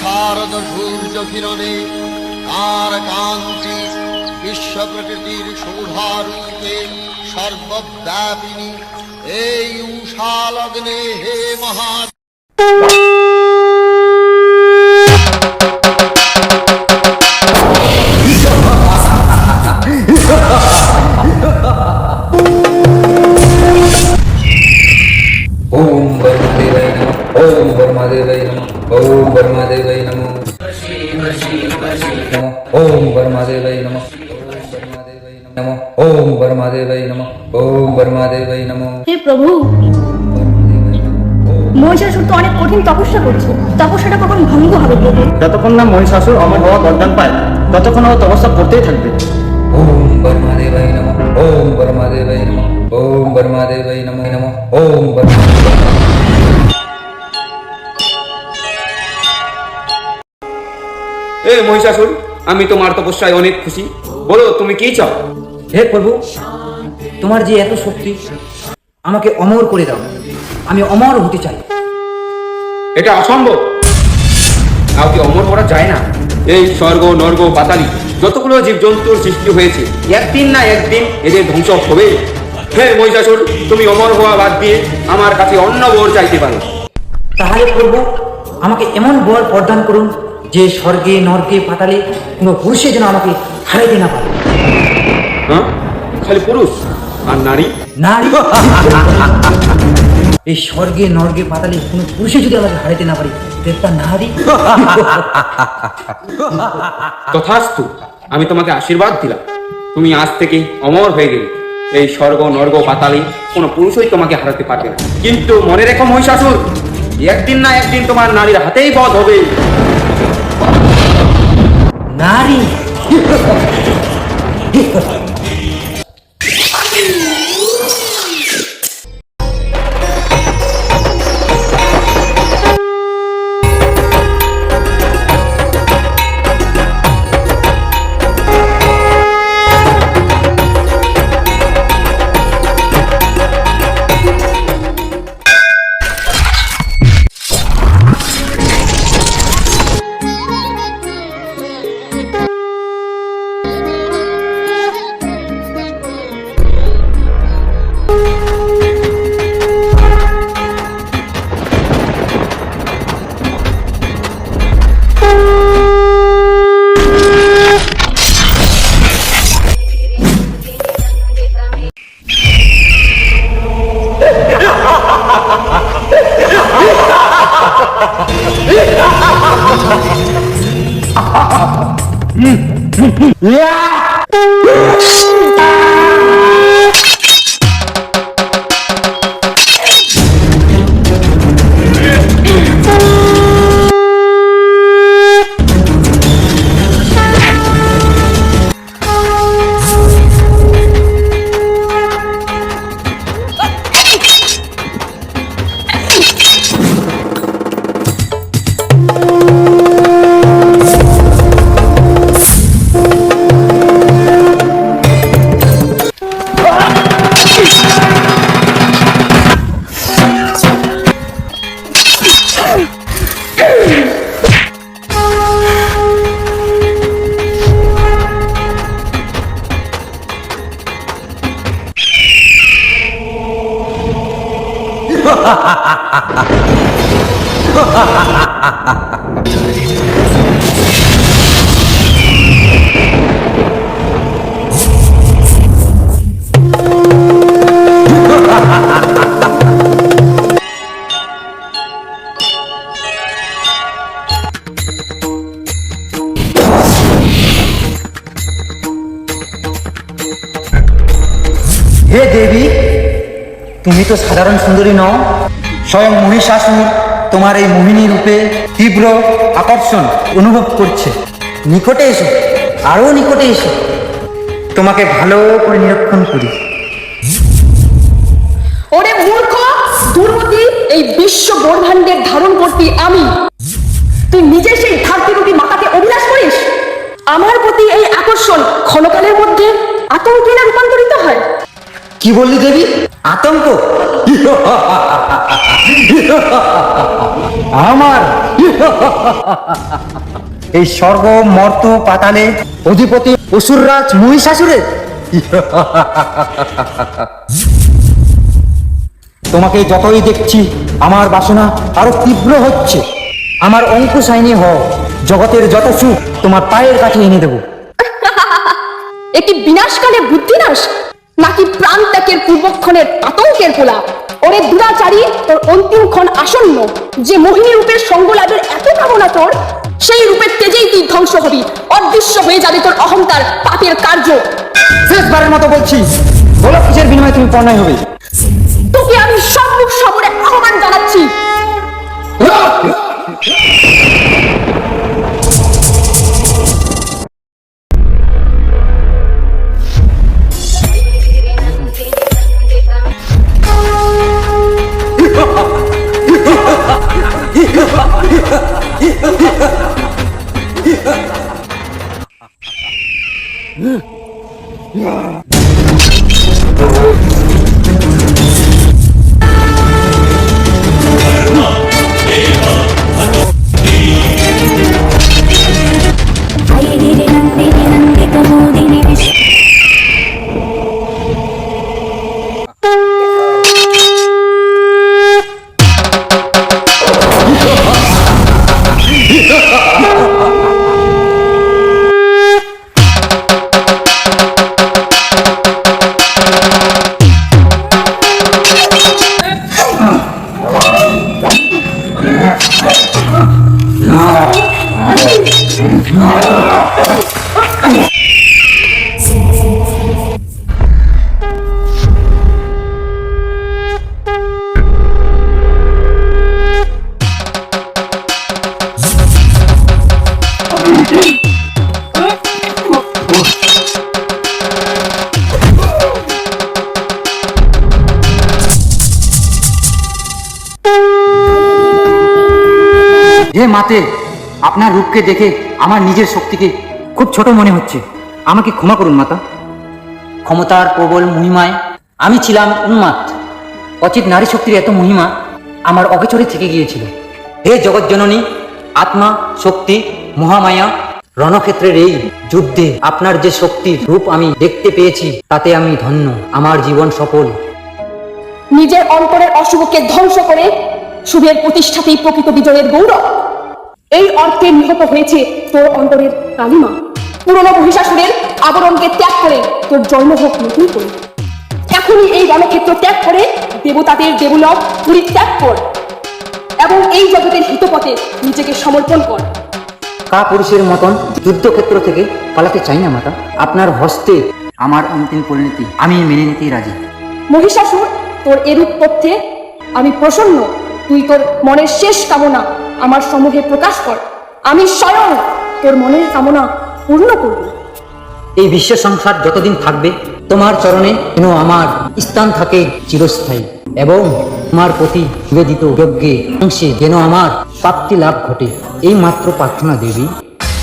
শারদ সূর্য কিরণে তার কান্তি বিশ্ব প্রকৃতির শোভারূপে সর্বব্যাপিনী। এই উষা লগ্নে হে মহা ओम ब्रह्मदेवाय नमः नमः ओम ब्रह्मदेवाय नमः ओम ब्रह्मदेवाय नमः হে প্রভু মহিষাসুর তো অনেক কঠিন তপস্যা করছে তপস্যাটা কখন ভঙ্গ হবে প্রভু যতক্ষণ না মহিষাসুর অমর হওয়া বরদান পায় ততক্ষণ ও তপস্যা করতেই থাকবে ओम ब्रह्मदेवाय नमः ओम ब्रह्मदेवाय नमः ओम ब्रह्मदेवाय नमः नमः ओम ब्रह्मदेवाय नमः এ মহিষাসুর আমি তোমার তপস্যায় অনেক খুশি। বলো তুমি কি চাও? হে প্রভু তোমার যে এত শক্তি আমাকে অমর করে দাও। আমি অমর হতে চাই। এটা অসম্ভব। কাউকে অমর করা যায় না। এই স্বর্গ নর্গ পাতালি যতগুলো জীবজন্তুর সৃষ্টি হয়েছে একদিন না একদিন এদের ধ্বংস হবে। হে মহিষাসুর তুমি অমর হওয়া বাদ দিয়ে আমার কাছে অন্য বর চাইতে পারো। তাহলে প্রভু আমাকে এমন বর প্রদান করুন যে স্বর্গে নর্গে পাতালে কোনো পুরুষে যেন আমাকে হারাইতে না পারে। হ্যাঁ? খালি পুরুষ আর নারী? নারী। এই স্বর্গে নর্গে পাতালে কোনো পুরুষে যদি আমাকে হারাইতে না পারে নারী। তথাস্তু আমি তোমাকে আশীর্বাদ দিলাম। তুমি আজ থেকে অমর হয়ে গেলে। এই স্বর্গ নর্গ পাতালে কোনো পুরুষই তোমাকে হারাতে পারবে না। কিন্তু মনে রেখো মহিষাসুর একদিন না একদিন তোমার নারীর হাতেই বধ হবে। Nari! নারী হে দেবী তুমি তো সাধারণ সুন্দরী নও স্বয়ং মহিষাসুর তোমার এই মোহিনী রূপে তীব্র আকর্ষণ অনুভব করছে। নিকটে এসো, আরও নিকটে এসো। তোমাকে ভালো করে নিরীক্ষণ করি। ওরে মূর্খ দুর্মতি এই বিশ্ব ব্রহ্মাণ্ডের ধারণ করতে আমি। তুই নিজে সেই ধারতিরূপী মাতাকে অভিলাষ করিস? আমার প্রতি এই আকর্ষণ ক্ষণকালের মধ্যে আতঙ্কে রূপান্তরিত হয়? কি বললি দেবী? আতঙ্ক। আমার। এই স্বর্গ, মর্ত, পাতালে অধিপতি অসুররাজ, মহিষাসুরের। তোমাকে যতই দেখছি, আমার বাসনা আরও তীব্র হচ্ছে। আমার অঙ্কুশ আইনি হও, জগতের যত সুখ তোমার পায়ের কাছে এনে দেবো। একটি বিনাশকালে বুদ্ধিনাশ। নাকি প্রাণ ত্যাগের পূর্বক্ষণের আতঙ্কের পোলা ওরে দুরাচারী তোর অন্তিম ক্ষণ আসন্ন। যে মোহিনী রূপের সঙ্গ লাভের এত কামনা তোর সেই রূপের তেজেই তুই ধ্বংস হবি। অদৃশ্য হয়ে যাবে তোর অহংকার পাপের কার্য। শেষবারের মতো বলছি বলো কিসের বিনিময়ে তুমি পণ্যায় হবে? তোকে আমি সম্মুখ সমরে আহ্বান জানাচ্ছি। হে মাতে আপনার রূপকে দেখে আমার নিজের শক্তিকে খুব ছোট মনে হচ্ছে। আমাকে ক্ষমা করুন, মাতা। ক্ষমতার প্রবল মহিমায় আমি ছিলাম উন্মাদ। অচিত নারী শক্তির এত মহিমা আমার অগোচরে থেকে গিয়েছিল। হে জগৎজননী আত্মা, শক্তি, মহামায়া, রণক্ষেত্রের এই যুদ্ধে আপনার যে শক্তির রূপ আমি দেখতে পেয়েছি, তাতে আমি ধন্য। আমার জীবন সফল। নিজের অন্তরের অশুভকে ধ্বংস করে শুভের প্রতিষ্ঠাতেই প্রকৃত বিজয়ের গৌরব। এই অর্থে নিহত হয়েছে তোর অন্তরের কালিমা। পুরনো মহিষাসুরের আবরণকে ত্যাগ করে তোর জন্ম হোক নতুন করে। এখনই এই রণক্ষেত্র ত্যাগ করে দেবতাদের দেবলক পরিত্যাগ কর এবং এই জগতের হিতপথে নিজেকে সমর্পণ কর। কা পুরুষের মতন যুদ্ধক্ষেত্র থেকে পালাতে চাই না মাতা। আপনার হস্তে আমার অন্তিম পরিণতি আমি মেনে নিতেই রাজি। মহিষাসুর তোর এরূপ তথ্যে আমি প্রসন্ন। তুই তোর মনের শেষ কামনা আমার সমূহে প্রকাশ কর। আমি স্বয়ং তোর মনের কামনা পূর্ণ করব। এই বিশ্ব সংসার যতদিন থাকবে তোমার চরণে যেন আমার স্থান থাকে চিরস্থায়ী এবং তোমার প্রতি নিবেদিত যজ্ঞে অংশে যেন আমার প্রাপ্তি লাভ ঘটে। এই মাত্র প্রার্থনা দেবী।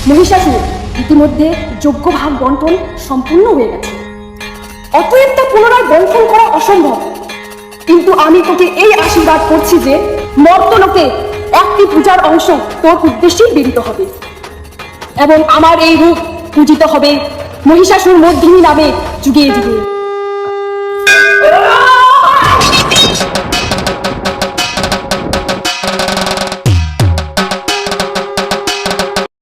মহিষাসুর ইতিমধ্যে যোগ্য ভাগ বন্টন সম্পূর্ণ হয়ে গেছে। অতএব তা পুনরায় বন্টন করা অসম্ভব। কিন্তু আমি তোকে এই আশীর্বাদ করছি যে মর্তলোকে একটি পূজার অংশ তোর উদ্দেশ্যেই বেরিত হবে। এবং আমার এই রূপ পূজিত হবে মহিষাসুর মধ্যিনী নামে যুগে যুগে।